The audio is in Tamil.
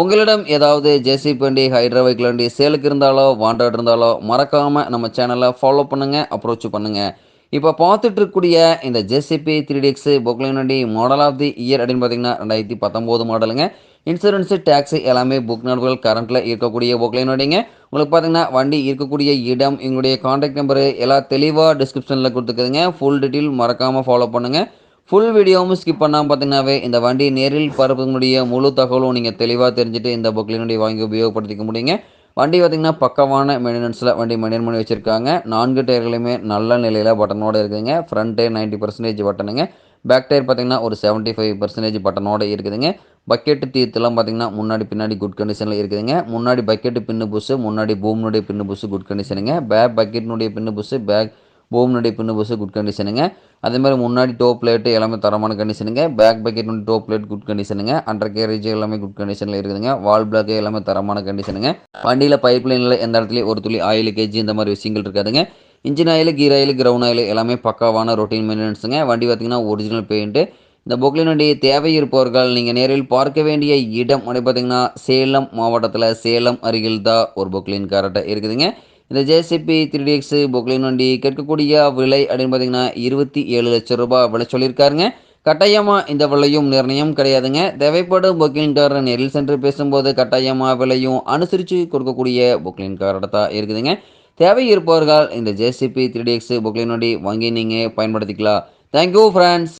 உங்களிடம் ஏதாவது ஜேசிபி வண்டி ஹைட்ரா வெஹிக்கிள் வண்டி சேலுக்கு இருந்தாலோ வாண்டாட் இருந்தாலோ மறக்காமல் நம்ம சேனலை ஃபாலோ பண்ணுங்கள் அப்ரோச் பண்ணுங்கள் இப்போ பார்த்துட்டு இருக்கக்கூடிய இந்த ஜேசிபி த்ரீ டிஎக்ஸ் பொக்லைன் வண்டி மாடல் ஆஃப் தி இயர் அப்படின்னு பார்த்தீங்கன்னா ரெண்டாயிரத்தி பத்தொம்போது மாடலுங்க இன்சூரன்ஸு டேக்ஸு எல்லாமே புக் நடவுகள் கரண்ட்டில் இருக்கக்கூடிய பொக்லைன் வண்டிங்க. உங்களுக்கு பார்த்தீங்கன்னா வண்டி இருக்கக்கூடிய இடம் எங்களுடைய காண்டாக்ட் நம்பரு எல்லாம் தெளிவாக டிஸ்கிரிப்ஷனில் கொடுத்துக்குதுங்க. ஃபுல் டீட்டெயில் மறக்காமல் ஃபாலோ பண்ணுங்கள் ஃபுல் வீடியோவும் ஸ்கிப் பண்ணாமல் பார்த்தீங்கன்னாவே இந்த வண்டி நேரில் பரப்பக்கூடிய முழு தகவலும் நீங்கள் தெளிவாக தெரிஞ்சுட்டு இந்த புக்லினுடைய வாங்கி உபயோகப்படுத்திக்க முடியுங்க. வண்டி பார்த்திங்கன்னா பக்கமான மெயின்டெனன்ஸில் வண்டி மெயின்டைன் பண்ணி வச்சுருக்காங்க. நான்கு டயர்களுமே நல்ல நிலையில் பட்டனோடு இருக்குதுங்க. ஃப்ரண்ட் டயர் நைன்ட்டி பர்சன்டேஜ் பட்டனுங்க பேக் டயர் பார்த்திங்கன்னா ஒரு செவன்ட்டி ஃபைவ் பர்சன்டேஜ் பட்டனோடு இருக்குதுங்க. பக்கெட்டு தீர்த்துலாம் பார்த்திங்கன்னா முன்னாடி பின்னாடி குட் கண்டிஷனில் இருக்குதுங்க. முன்னாடி பக்கெட்டு பின்னு புஷு முன்னாடி பூம்னுடைய பின்னு புஷு குட் கண்டிஷனுங்க பேக் பக்கெட்னுடைய பின்னு புஷு பேக் பூம்னுடைய பின்னு பஸ்ஸு குட் கண்டிஷனுங்க அதே மாதிரி முன்னாடி டோப் பிளேட்டு எல்லாமே தரமான கண்டிஷனுங்க பேக் பக்கெட் வந்து டோப் பிளேட் குட் கண்டிஷனுங்க அண்டர் கேரேஜ் எல்லாமே குட் கண்டிஷனில் இருக்குதுங்க. வால் பிளாக் எல்லாமே தரமான கண்டிஷனுங்க வண்டியில் பைப் லைனில் எந்த இடத்துலையும் ஒரு துளி ஆயில் கேஜி இந்த மாதிரி விஷயங்கள் இருக்காதுங்க. Engine oil gear oil ground oil எல்லாமே பக்காவான ரொட்டீன் மெயின்டெனன்ஸுங்க வண்டி பார்த்திங்கன்னா ஒரிஜினல் பெயிண்ட்டு இந்த பொக்லின் தேவை இருப்பவர்கள் நீங்கள் நேரில் பார்க்க வேண்டிய இடம் அப்படி பார்த்தீங்கன்னா சேலம் மாவட்டத்தில் சேலம் அருகில் தான் ஒரு பொக்லின் கரெக்டாக இருக்குதுங்க. இந்த ஜேசிபி த்ரீ டிஎக்ஸு பொக்லின் வண்டி கேட்கக்கூடிய விலை அப்படின்னு பார்த்தீங்கன்னா இருபத்தி ஏழு லட்சம் ரூபாய் விலை சொல்லியிருக்காருங்க. கட்டாயமாக இந்த விலையும் நிர்ணயம் கிடையாதுங்க. தேவைப்படும் பொக்லின்காரர் நேரில் சென்று பேசும்போது கட்டாயமாக விலையும் அனுசரித்து கொடுக்கக்கூடிய பொக்லின்காரோட தான் இருக்குதுங்க. தேவை இருப்பவர்கள் இந்த ஜேசிபி த்ரீ டிஎக்ஸு புக்லின் வண்டி வாங்கி நீங்கள் பயன்படுத்திக்கலாம். Thank you friends